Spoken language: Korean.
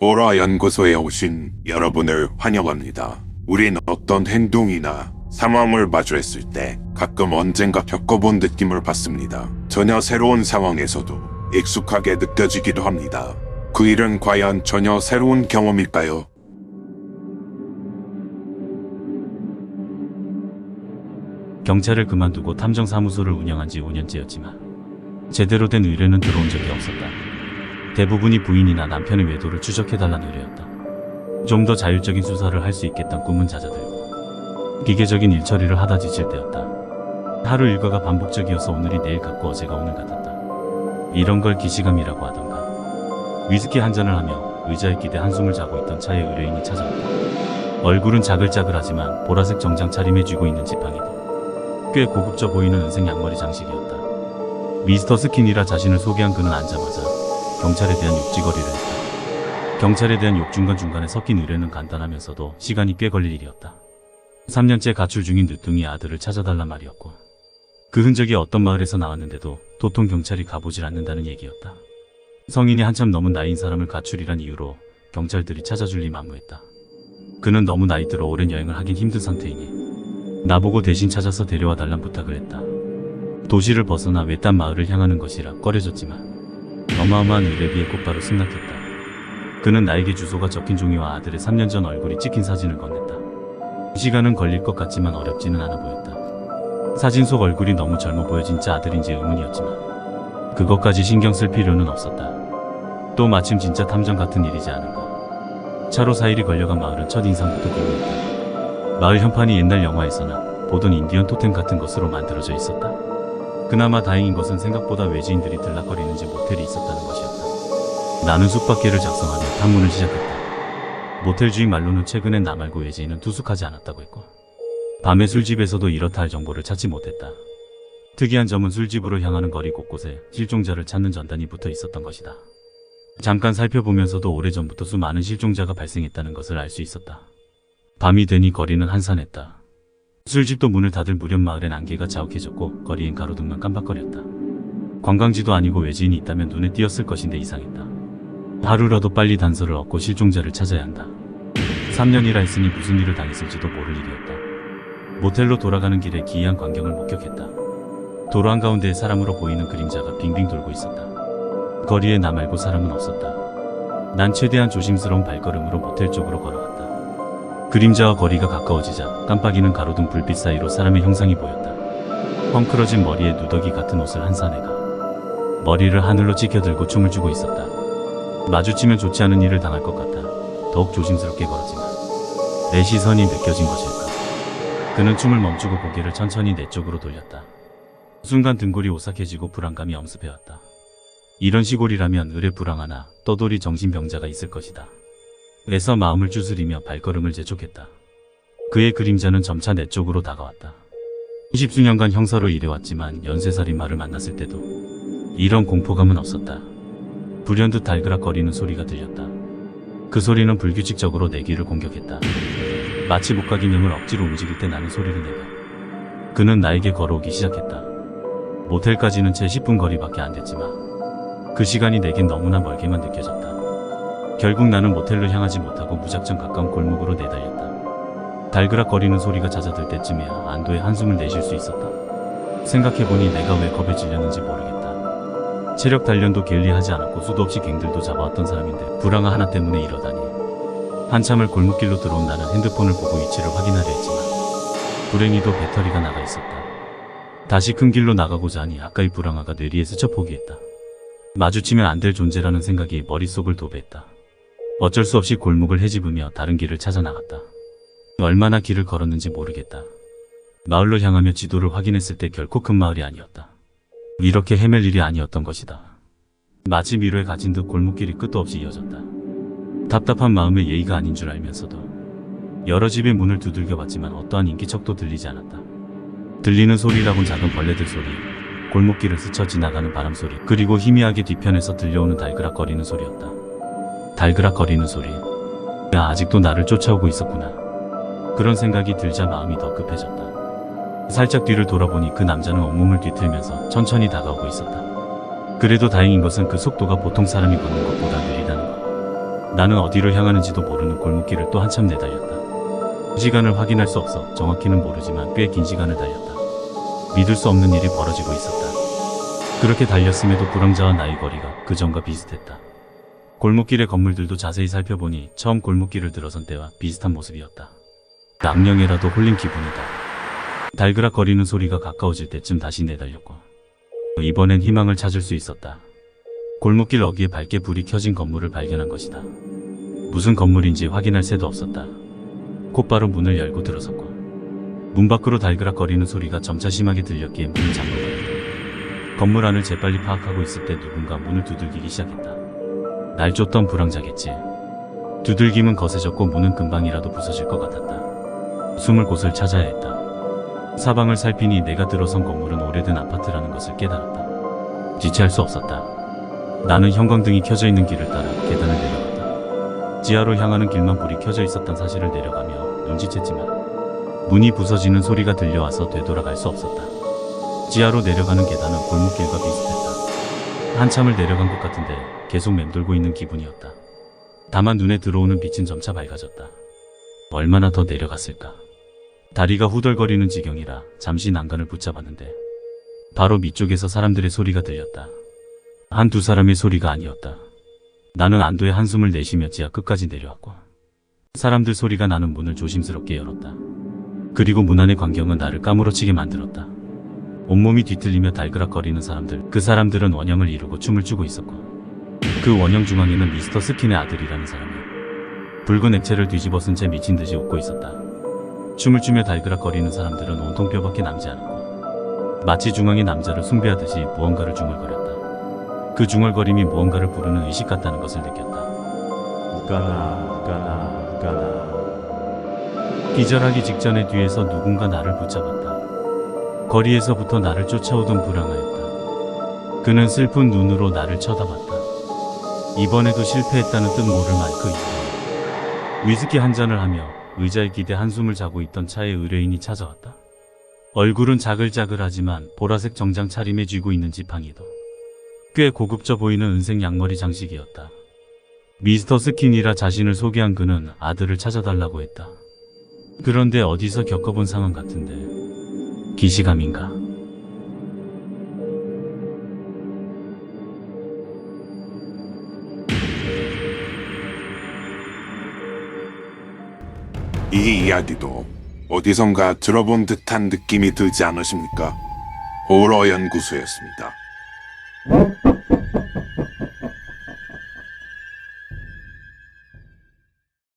보라 연구소에 오신 여러분을 환영합니다. 우린 어떤 행동이나 상황을 마주했을 때 가끔 언젠가 겪어본 느낌을 받습니다. 전혀 새로운 상황에서도 익숙하게 느껴지기도 합니다. 그 일은 과연 전혀 새로운 경험일까요? 경찰을 그만두고 탐정사무소를 운영한 지 5년째였지만 제대로 된 의뢰는 들어온 적이 없었다. 대부분이 부인이나 남편의 외도를 추적해달라는 의뢰였다. 좀 더 자율적인 수사를 할 수 있겠다는 꿈은 잦아들고 기계적인 일처리를 하다 지칠 때였다. 하루 일과가 반복적이어서 오늘이 내일 같고 어제가 오늘 같았다. 이런 걸 기시감이라고 하던가. 위스키 한 잔을 하며 의자에 기대 한숨을 자고 있던 차에 의뢰인이 찾아왔다. 얼굴은 자글자글하지만 보라색 정장 차림에 쥐고 있는 지팡이도 꽤 고급져 보이는 은색 양머리 장식이었다. 미스터 스킨이라 자신을 소개한 그는 앉자마자 경찰에 대한 욕지거리를 했다. 경찰에 대한 욕 중간중간에 섞인 의뢰는 간단하면서도 시간이 꽤 걸릴 일이었다. 3년째 가출 중인 늦둥이 아들을 찾아달란 말이었고 그 흔적이 어떤 마을에서 나왔는데도 도통 경찰이 가보질 않는다는 얘기였다. 성인이 한참 넘은 나이인 사람을 가출이란 이유로 경찰들이 찾아줄 리 만무했다. 그는 너무 나이 들어 오랜 여행을 하긴 힘든 상태이니 나보고 대신 찾아서 데려와 달란 부탁을 했다. 도시를 벗어나 외딴 마을을 향하는 것이라 꺼려졌지만 어마어마한 의뢰비에 곧바로 승낙했다. 그는 나에게 주소가 적힌 종이와 아들의 3년 전 얼굴이 찍힌 사진을 건넸다. 시간은 걸릴 것 같지만 어렵지는 않아 보였다. 사진 속 얼굴이 너무 젊어 보여 진짜 아들인지 의문이었지만 그것까지 신경 쓸 필요는 없었다. 또 마침 진짜 탐정 같은 일이지 않은가. 차로 4일이 걸려간 마을은 첫 인상부터 기묘했다. 마을 현판이 옛날 영화에서나 보던 인디언 토템 같은 것으로 만들어져 있었다. 그나마 다행인 것은 생각보다 외지인들이 들락거리는 집 모텔이 있었다는 것이었다. 나는 숙박계를 작성하며 탐문을 시작했다. 모텔 주인 말로는 최근엔 나 말고 외지인은 투숙하지 않았다고 했고 밤에 술집에서도 이렇다 할 정보를 찾지 못했다. 특이한 점은 술집으로 향하는 거리 곳곳에 실종자를 찾는 전단이 붙어 있었던 것이다. 잠깐 살펴보면서도 오래전부터 수많은 실종자가 발생했다는 것을 알 수 있었다. 밤이 되니 거리는 한산했다. 술집도 문을 닫을 무렵 마을엔 안개가 자욱해졌고 거리엔 가로등만 깜박거렸다. 관광지도 아니고 외지인이 있다면 눈에 띄었을 것인데 이상했다. 하루라도 빨리 단서를 얻고 실종자를 찾아야 한다. 3년이라 했으니 무슨 일을 당했을지도 모를 일이었다. 모텔로 돌아가는 길에 기이한 광경을 목격했다. 도로 한가운데에 사람으로 보이는 그림자가 빙빙 돌고 있었다. 거리에 나 말고 사람은 없었다. 난 최대한 조심스러운 발걸음으로 모텔 쪽으로 걸어갔다. 그림자와 거리가 가까워지자 깜빡이는 가로등 불빛 사이로 사람의 형상이 보였다. 헝클어진 머리에 누더기 같은 옷을 한 사내가 머리를 하늘로 치켜들고 춤을 추고 있었다. 마주치면 좋지 않은 일을 당할 것 같아 더욱 조심스럽게 걸었지만 내 시선이 느껴진 것일까. 그는 춤을 멈추고 고개를 천천히 내 쪽으로 돌렸다. 순간 등골이 오싹해지고 불안감이 엄습해왔다. 이런 시골이라면 을에 불황하나 떠돌이 정신병자가 있을 것이다. 애서 마음을 추스리며 발걸음을 재촉했다. 그의 그림자는 점차 내 쪽으로 다가왔다. 십수년간 형사로 일해왔지만 연쇄살인마를 만났을 때도 이런 공포감은 없었다. 불현듯 달그락거리는 소리가 들렸다. 그 소리는 불규칙적으로 내 귀를 공격했다. 마치 목각인형을 억지로 움직일 때 나는 소리를 내며 그는 나에게 걸어오기 시작했다. 모텔까지는 채 10분 거리밖에 안 됐지만 그 시간이 내겐 너무나 멀게만 느껴졌다. 결국 나는 모텔로 향하지 못하고 무작정 가까운 골목으로 내달렸다. 달그락거리는 소리가 잦아들 때쯤이야 안도의 한숨을 내쉴 수 있었다. 생각해보니 내가 왜 겁에 질렸는지 모르겠다. 체력 단련도 게을리하지 않았고 수도 없이 갱들도 잡아왔던 사람인데 불황아 하나 때문에 이러다니. 한참을 골목길로 들어온 나는 핸드폰을 보고 위치를 확인하려 했지만 불행히도 배터리가 나가 있었다. 다시 큰 길로 나가고자 하니 아까의 불황아가 뇌리에 스쳐 포기했다. 마주치면 안 될 존재라는 생각이 머릿속을 도배했다. 어쩔 수 없이 골목을 헤집으며 다른 길을 찾아 나갔다. 얼마나 길을 걸었는지 모르겠다. 마을로 향하며 지도를 확인했을 때 결코 큰 마을이 아니었다. 이렇게 헤맬 일이 아니었던 것이다. 마치 미로에 갇힌 듯 골목길이 끝도 없이 이어졌다. 답답한 마음에 예의가 아닌 줄 알면서도 여러 집의 문을 두들겨 봤지만 어떠한 인기척도 들리지 않았다. 들리는 소리라곤 작은 벌레들 소리, 골목길을 스쳐 지나가는 바람 소리, 그리고 희미하게 뒤편에서 들려오는 달그락거리는 소리였다. 달그락거리는 소리. 야, 아직도 나를 쫓아오고 있었구나. 그런 생각이 들자 마음이 더 급해졌다. 살짝 뒤를 돌아보니 그 남자는 온몸을 뒤틀면서 천천히 다가오고 있었다. 그래도 다행인 것은 그 속도가 보통 사람이 걷는 것보다 느리다는 것. 나는 어디로 향하는지도 모르는 골목길을 또 한참 내달렸다. 시간을 확인할 수 없어 정확히는 모르지만 꽤 긴 시간을 달렸다. 믿을 수 없는 일이 벌어지고 있었다. 그렇게 달렸음에도 불황자와 나이 거리가 그 전과 비슷했다. 골목길의 건물들도 자세히 살펴보니 처음 골목길을 들어선 때와 비슷한 모습이었다. 악령에라도 홀린 기분이다. 달그락거리는 소리가 가까워질 때쯤 다시 내달렸고 이번엔 희망을 찾을 수 있었다. 골목길 어귀에 밝게 불이 켜진 건물을 발견한 것이다. 무슨 건물인지 확인할 새도 없었다. 곧바로 문을 열고 들어섰고 문 밖으로 달그락거리는 소리가 점차 심하게 들렸기에 문을 잠궈버렸다. 건물 안을 재빨리 파악하고 있을 때 누군가 문을 두들기기 시작했다. 날 쫓던 불황자겠지. 두들김은 거세졌고 문은 금방이라도 부서질 것 같았다. 숨을 곳을 찾아야 했다. 사방을 살피니 내가 들어선 건물은 오래된 아파트라는 것을 깨달았다. 지체할 수 없었다. 나는 형광등이 켜져 있는 길을 따라 계단을 내려갔다. 지하로 향하는 길만 불이 켜져 있었던 사실을 내려가며 눈치챘지만 문이 부서지는 소리가 들려와서 되돌아갈 수 없었다. 지하로 내려가는 계단은 골목길과 비슷했다. 한참을 내려간 것 같은데 계속 맴돌고 있는 기분이었다. 다만 눈에 들어오는 빛은 점차 밝아졌다. 얼마나 더 내려갔을까? 다리가 후덜거리는 지경이라 잠시 난간을 붙잡았는데 바로 밑쪽에서 사람들의 소리가 들렸다. 한 두 사람의 소리가 아니었다. 나는 안도의 한숨을 내쉬며 지하 끝까지 내려왔고 사람들 소리가 나는 문을 조심스럽게 열었다. 그리고 문 안의 광경은 나를 까무러치게 만들었다. 온몸이 뒤틀리며 달그락거리는 사람들. 그 사람들은 원형을 이루고 춤을 추고 있었고 그 원형 중앙에는 미스터 스킨의 아들이라는 사람이 붉은 액체를 뒤집어 쓴 채 미친 듯이 웃고 있었다. 춤을 추며 달그락거리는 사람들은 온통 뼈밖에 남지 않았고 마치 중앙의 남자를 숭배하듯이 무언가를 중얼거렸다. 그 중얼거림이 무언가를 부르는 의식 같다는 것을 느꼈다. 우가나 우가나 우가나 기절하기 직전에 뒤에서 누군가 나를 붙잡았다. 거리에서부터 나를 쫓아오던 불황하였다. 그는 슬픈 눈으로 나를 쳐다봤다. 이번에도 실패했다는 뜻 모를 말그 이후 위스키 한 잔을 하며 의자에 기대 한숨을 자고 있던 차에 의뢰인이 찾아왔다. 얼굴은 자글자글하지만 보라색 정장 차림에 쥐고 있는 지팡이도 꽤 고급져 보이는 은색 양머리 장식이었다. 미스터 스킨이라 자신을 소개한 그는 아들을 찾아달라고 했다. 그런데 어디서 겪어본 상황 같은데 기시감인가? 이 이야기도 어디선가 들어본 듯한 느낌이 들지 않으십니까? 호러 연구소였습니다.